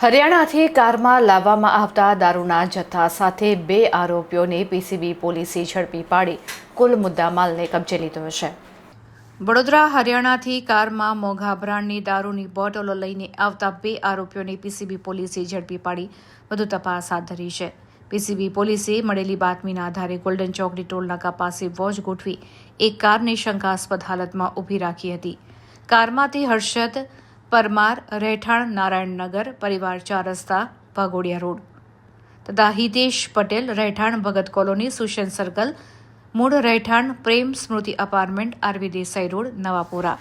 હરિયાણાથી કારમાં લાવવામાં આવતા દારૂના જથ્થા સાથે બે આરોપીઓને પીસીબી પોલીસે ઝડપી પાડી. કુલ મુદ્દામાલને કબજે લીધો છે. વડોદરા, હરિયાણાથી કારમાં મોઘા બ્રાન્ડની દારૂની બોટલો લઈને આવતા બે આરોપીઓને પીસીબી પોલીસે ઝડપી પાડી. વધુ તપાસ હાથ ધરી છે. પીસીબી પોલીસે મળેલી બાતમીના આધારે ગોલ્ડન ચોકડી ટોલનાકા પાસે વોચ ગોઠવી એક કારને શંકાસ્પદ હાલતમાં ઊભી રાખી હતી. કારમાંથી હર્ષદ પરમાર, રહેઠાણ નારાયણનગર પરિવાર ચાર રસ્તા ભાગોડિયા રોડ. તથા હિતેશ પટેલ, રહેઠાણ ભગત કોલોની, સુશન સર્કલ, મૂળ રહેઠાણ, Prem Smriti apartment, R V Desai road, Navapora.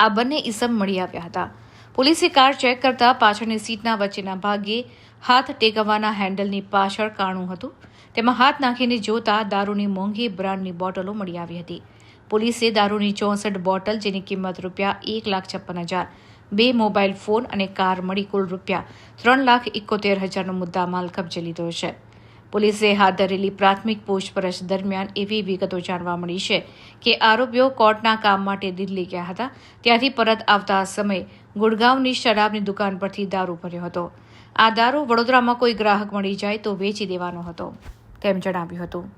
આ બંને ઈસમ મળી આવ્યા હતા. પોલીસે કાર ચેક કરતા પાછળની સીટના વચ્ચેના ભાગે હાથ ટેકવવાના હેન્ડલની પાછળ કાણું હતું. તેમાં હાથ નાખીને જોતા દારૂની મોંઘી બ્રાન્ડની બોટલો મળી આવી હતી. પોલીસે દારૂની ચોસઠ બોટલ જેની કિંમત રૂપિયા એક લાખ છપ્પન હજાર, બે મોબાઈલ ફોન અને કાર મળી કુલ રૂપિયા ત્રણ લાખ એકોતેર હજારનો મુદ્દામાલ કબજે લીધો છે. પોલીસે હાથ ધરેલી પ્રાથમિક પૂછપરછ દરમિયાન એવી વિગતો જાણવા મળી છે કે આરોપીઓ કોર્ટના કામ માટે દિલ્હી ગયા હતા, ત્યાંથી પરત આવતા સમયે ગુડગાંવની શરાબની દુકાન પરથી દારૂ ભર્યો હતો. આ દારૂ વડોદરામાં કોઈ ગ્રાહક મળી જાય તો વેચી દેવાનો હતો. તેમ જણાવ્યું હતું.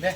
લે.